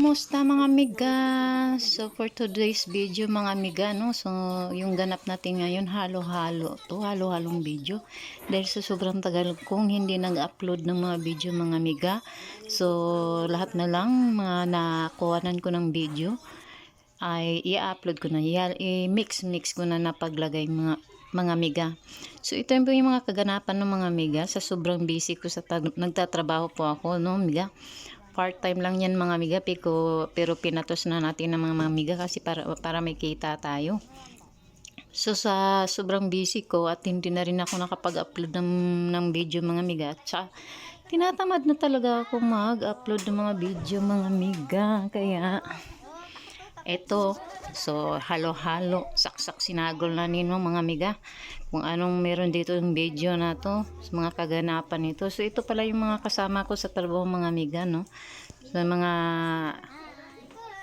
Kumusta mga miga? So for today's video mga miga no, so yung ganap natin ngayon halo-halo to, halo-halong video. Dahil sa sobrang tagal kong hindi nag-upload ng mga video mga miga. So lahat na lang mga nakuhanan ko ng video ay i-upload ko na, i-mix mix ko na napaglagay mga mga miga. So ito yung mga kaganapan ng mga miga sa sobrang busy ko sa nagtatrabaho po ako no miga part-time lang yan mga miga pero, pero pinatos na natin ng mga, mga miga kasi para, para may kita tayo. So sa sobrang busy ko at hindi na rin ako nakapag-upload ng, ng video mga miga. Tsaka tinatamad na talaga ako mag-upload ng mga video mga miga. Kaya eto, so halo-halo, saksak sinagol na ninyo mga miga. Kung anong meron dito yung video na to, sa mga kaganapan nito. So ito pala yung mga kasama ko sa trabaho mga miga, no? Sa mga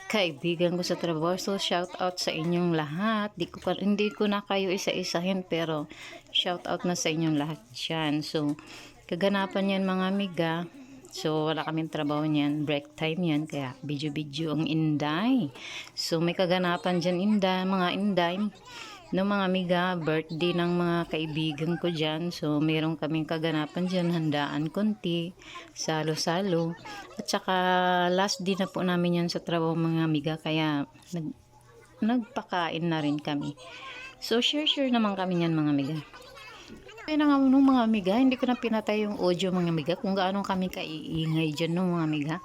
kaibigan ko sa trabaho. So shout out sa inyong lahat. Di ko, hindi ko na kayo isa-isahin pero shout out na sa inyong lahat yan. So kaganapan yan mga miga. So, wala kaming trabaho niyan. Break time yan. Kaya, video-video ang inday. So, may kaganapan dyan inday, mga inday. No mga amiga, birthday ng mga kaibigan ko dyan. So, meron kaming kaganapan dyan. Handaan konti. Salo-salo. At saka, last day na po namin yan sa trabaho mga amiga. Kaya, nag, nagpakain na rin kami. So, share-share naman kami yan mga amiga. Kaya na nga nung mga amiga, hindi ko na pinatay yung audio mga amiga kung gaano kami kaiingay dyan nung mga amiga.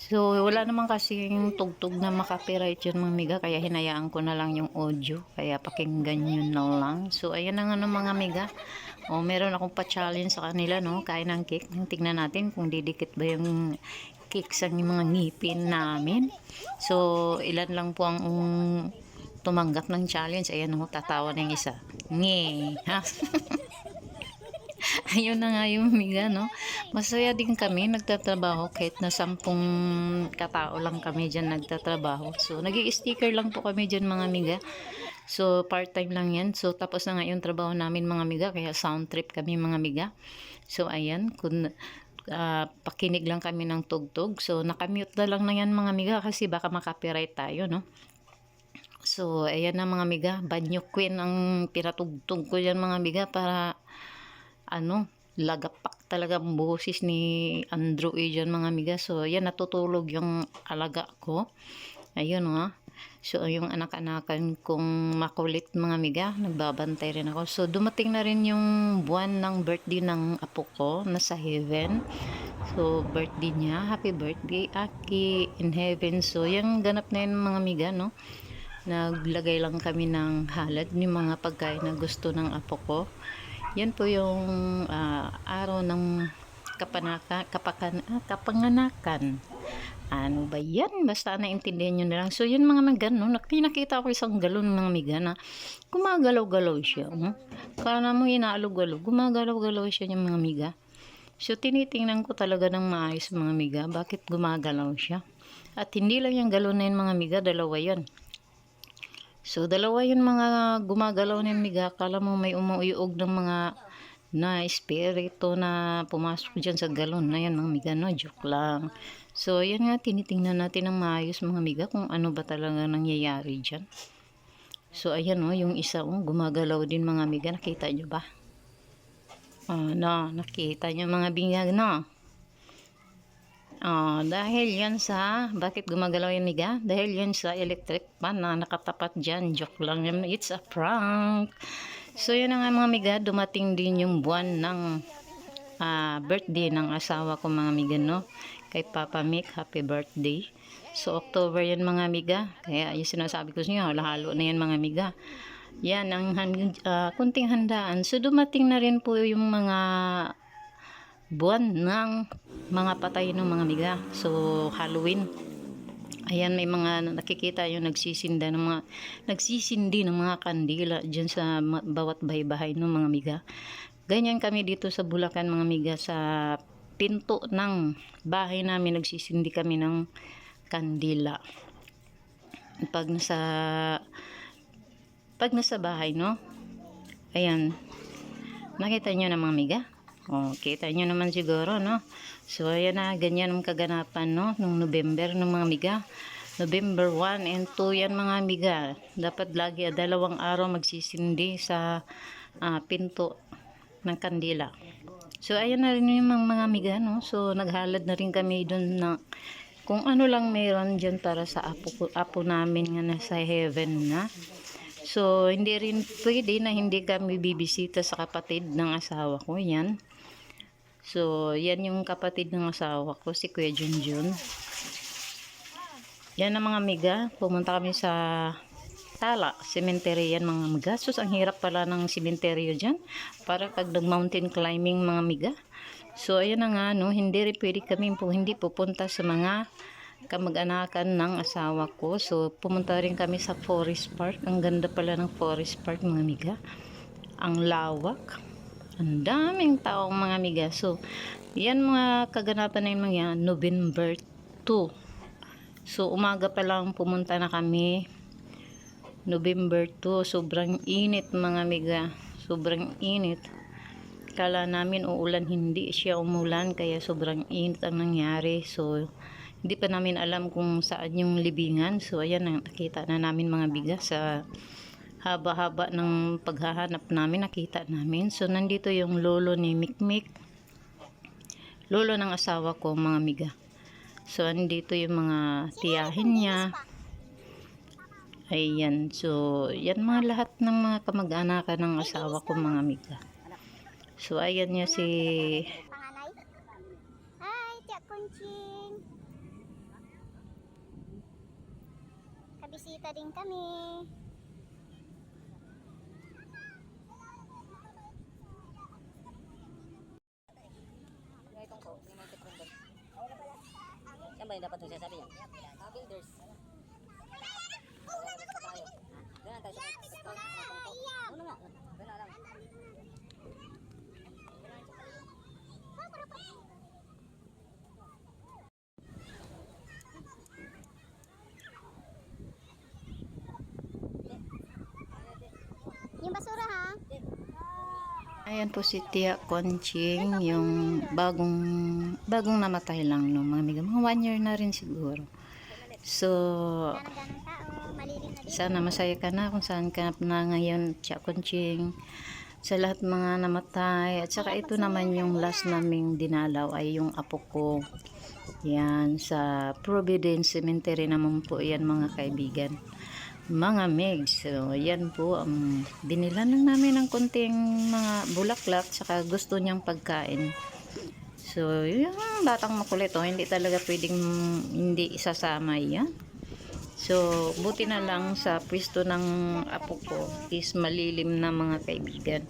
So, wala naman kasi yung tugtog na makapiright dyan mga amiga, kaya hinayaan ko na lang yung audio. Kaya pakinggan yun na lang. So, ayan na nga nung mga amiga. O, meron akong pa-challenge sa kanila, no? Kain ng cake. Tingnan natin kung didikit ba yung cake sa mga ngipin namin. So, ilan lang po ang um, tumanggap ng challenge. Ayan, no? Tatawa yung isa. Nge, ha? Ayun na nga yung miga, no? Masaya din kami nagtatrabaho kahit na sampung katao lang kami dyan nagtatrabaho. So, nag sticker lang po kami dyan mga miga. So, part-time lang yan. So, tapos na nga yung trabaho namin mga miga, kaya sound trip kami mga miga. So, ayan, kung ah, pakinig lang kami ng tugtog. So, nakamute na lang na yan mga miga kasi baka makapiright tayo, no? So, ayan na mga miga. Banyo Queen ang pinatugtog ko dyan mga miga para ano, lagapak talaga ang boses ni Andrew dyan mga miga. So, ayan, natutulog yung alaga ko. Ayun nga. So, yung anak-anakan kong makulit mga miga, nagbabantay rin ako. So, dumating na rin yung buwan ng birthday ng apo ko, nasa heaven. So, birthday niya. Happy birthday, Aki, in heaven. So, yung ganap na yun mga miga, no? Naglagay lang kami ng halad, yung mga pagkain na gusto ng apo ko. Yan po yung ah, araw ng kapanaka, kapakan, ah, kapanganakan. Ano ba yan? Basta naintindihan nyo na lang. So, yun mga miga, no? Nak- Nakita ko isang galon mga miga na gumagalaw-galaw siya. No? Kala mo inaalog-alog, gumagalaw-galaw siya yung mga miga. So, tinitingnan ko talaga ng maayos mga miga. Bakit gumagalaw siya? At hindi lang yung galon na yun mga miga, dalawa yan. So, dalawa yung mga gumagalaw ng miga. Kala mo may umuuyog ng mga na espiritu na pumasok dyan sa galon na yan mga miga, no? Joke lang. So, yan nga, tinitingnan natin ng maayos mga miga kung ano ba talaga nangyayari dyan. So, ayan o, yung isa o, gumagalaw din mga miga. Nakita nyo ba? Ah, na, nakita nyo mga bingag, no? Ah, dahil yan sa, bakit gumagalaw yung miga? Dahil yan sa electric pan na nakatapat dyan. Joke lang yun. It's a prank. So, yun nga mga miga, dumating din yung buwan ng ah, birthday ng asawa ko mga miga, no? Kay Papa Mick, happy birthday. So, October yan mga miga. Kaya yung sinasabi ko sa inyo, halo na yan mga miga. Yan, ang ah, kunting handaan. So, dumating na rin po yung mga buwan ng mga patay ng mga miga. So, Halloween. Ayan, may mga nakikita yung nagsisinda ng mga nagsisindi ng mga kandila dyan sa bawat bahay-bahay ng mga miga. Ganyan kami dito sa Bulacan mga miga sa pinto ng bahay namin nagsisindi kami ng kandila. Pag nasa pag nasa bahay, no? Ayan. Nakita nyo na mga miga? O, kita nyo naman siguro, no? So, ayan na, ganyan ang kaganapan, no? Nung November, ng mga amiga. November 1 and 2 yan mga amiga. Dapat lagi ah, dalawang araw magsisindi sa ah, pinto ng kandila. So, ayan na rin yung mga, mga amiga, no? So, naghalad na rin kami doon na kung ano lang meron dyan para sa apo, apo namin nga nasa heaven na. So, hindi rin pwede na hindi kami bibisita sa kapatid ng asawa ko. Yan. So, yan yung kapatid ng asawa ko, si Kuya Junjun. Yan ang mga miga. Pumunta kami sa Tala, cemetery yan mga miga. Sus, ang hirap pala ng cemetery dyan. Para pag nag-mountain climbing mga miga. So, ayan na nga, no, hindi rin pwede kami po, hindi pupunta sa mga kamag-anakan ng asawa ko. So, pumunta rin kami sa Forest Park. Ang ganda pala ng Forest Park, mga miga. Ang lawak. Ang daming taong mga miga. So, yan mga kaganapan na yung November 2. So, umaga pa lang pumunta na kami. November 2. Sobrang init mga miga. Sobrang init. Kala namin uulan, hindi siya umulan. Kaya sobrang init ang nangyari. So, hindi pa namin alam kung saan yung libingan. So, ayan, nakita na namin mga biga sa haba-haba ng paghahanap namin, nakita namin. So, nandito yung lolo ni Mikmik. Lolo ng asawa ko, mga miga. So, nandito yung mga tiyahin niya. Ayan. So, yan mga lahat ng mga kamag-anakan ng asawa ko, mga miga. So, ayan niya si... Hi, Tia Kunching. Kabisita din kami. Itong ko, yung mga tekundon. Saan ba yung dapat yung sasabi niya? Ah, builders. Pa tayo. Sa sa- Ano nga? Doon na lang. Yung basura ha? Ayan po si Tia Conching, yung bagong bagong namatay lang no, mga amiga. Mga one year na rin siguro. So, sana masaya ka na kung saan ka na ngayon, Tia Conching. Sa lahat mga namatay. At saka ito naman yung last naming dinalaw ay yung apo ko. Yan, sa Providence Cemetery naman po yan mga kaibigan. Mga megs. So, yan po. Um, binila lang namin ng konting mga bulaklak saka gusto niyang pagkain. So, yung batang makulit, oh, hindi talaga pwedeng hindi isasama yan. So, buti na lang sa pwesto ng apo ko is malilim na mga kaibigan.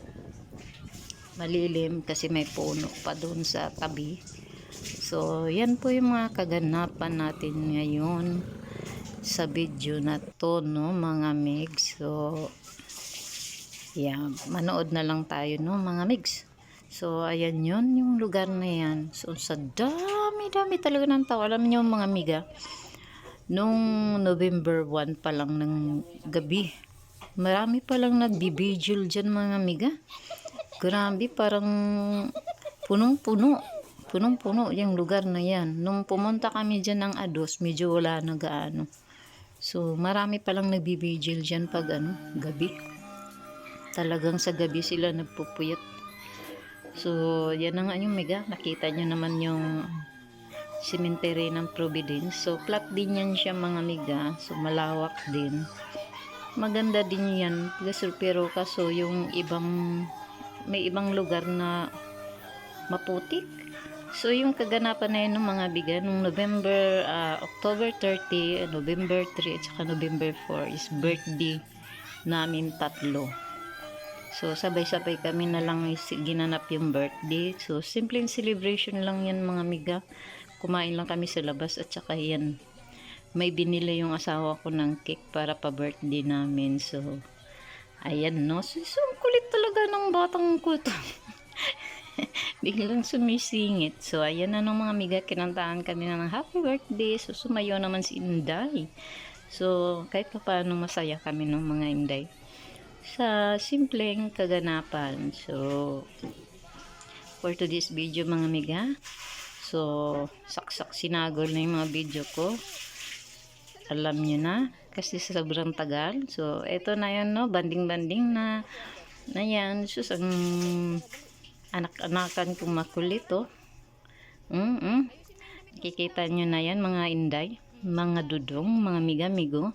Malilim kasi may puno pa doon sa tabi. So, yan po yung mga kaganapan natin ngayon sa video na to, no, mga migs. So, yeah, manood na lang tayo, no, mga migs. So, ayan yun, yung lugar na yan. So, sa dami-dami talaga ng tao. Alam niyo, mga miga, nung November 1 pa lang ng gabi, marami pa lang nagbibigil dyan, mga miga. Grabe, parang punong-puno. Punong-puno yung lugar na yan. Nung pumunta kami dyan ng Ados, medyo wala na gaano. So, marami palang nagbibigil dyan pag ano, gabi. Talagang sa gabi sila nagpupuyat. So, yan na nga yung mega. Nakita nyo naman yung cemetery ng Providence. So, flat din yan siya mga miga. So, malawak din. Maganda din yan. Pero kaso yung ibang, may ibang lugar na maputik. So, yung kaganapan na yun ng mga biga, nung November, ah, October 30, ah, November 3, at saka November 4 is birthday namin tatlo. So, sabay-sabay kami na lang is ginanap yung birthday. So, simpleng celebration lang yan mga miga. Kumain lang kami sa labas at saka yan. May binili yung asawa ko ng cake para pa-birthday namin. So, ayan no. So, so kulit talaga ng batang ko to. Biglang sumisingit. So, ayan na nung mga miga. Kinantahan kami na ng happy birthday. So, sumayo naman si Inday. So, kahit pa paano masaya kami ng mga Inday sa simpleng kaganapan. So, for today's video mga miga, So, saksak sinagol na yung mga video ko. Alam nyo na. Kasi sobrang tagal. So, eto na yun, no? Banding-banding na. Na yan. Sus, ang anak-anakan kong makulit, oh. Mm -mm. Kikita nyo na yan, mga inday. Mga dudong, mga miga-migo.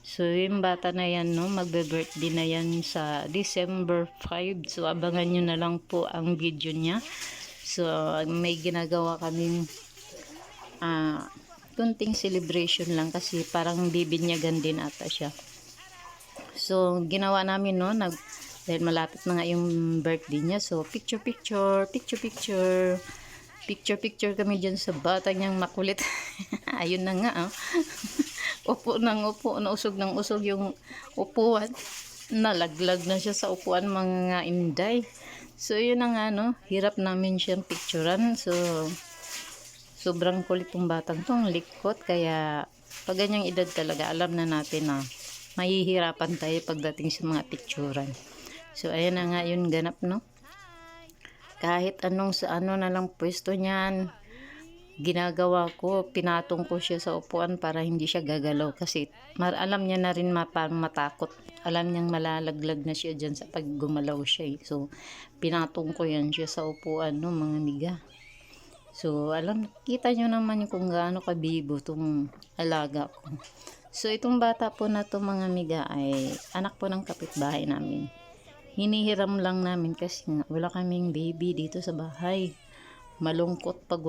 So, yung bata na yan, no, magbe-birthday na yan sa December 5. So, abangan nyo na lang po ang video niya. So, may ginagawa kaming ah, kunting celebration lang kasi parang bibinyagan din ata siya. So, ginawa namin, no, nag, dahil malapit na nga yung birthday niya. So, picture-picture, picture-picture, picture-picture kami dyan sa bata niyang makulit. Ayun na nga, oh. upo ng upo, nausog ng usog yung upuan. Nalaglag na siya sa upuan mga inday. So, yun na nga, no, hirap namin siyang picturean. So, sobrang kulit tong batang tong likot. Kaya, pag ganyang edad talaga, alam na natin na mahihirapan tayo pagdating sa mga picturean. So, ayan na nga yun ganap, no? Kahit anong sa ano na lang pwesto niyan, ginagawa ko, pinatong ko siya sa upuan para hindi siya gagalaw kasi mar alam niya na rin ma parang matakot. Alam niyang malalaglag na siya dyan sa pag gumalaw siya. eh. So, pinatong ko yan siya sa upuan, no, mga miga. So, alam, kita nyo naman kung gaano kabibo itong alaga ko. So, itong bata po na to mga miga ay anak po ng kapitbahay namin. Hinihiram lang namin kasi wala kaming baby dito sa bahay. Malungkot pag wala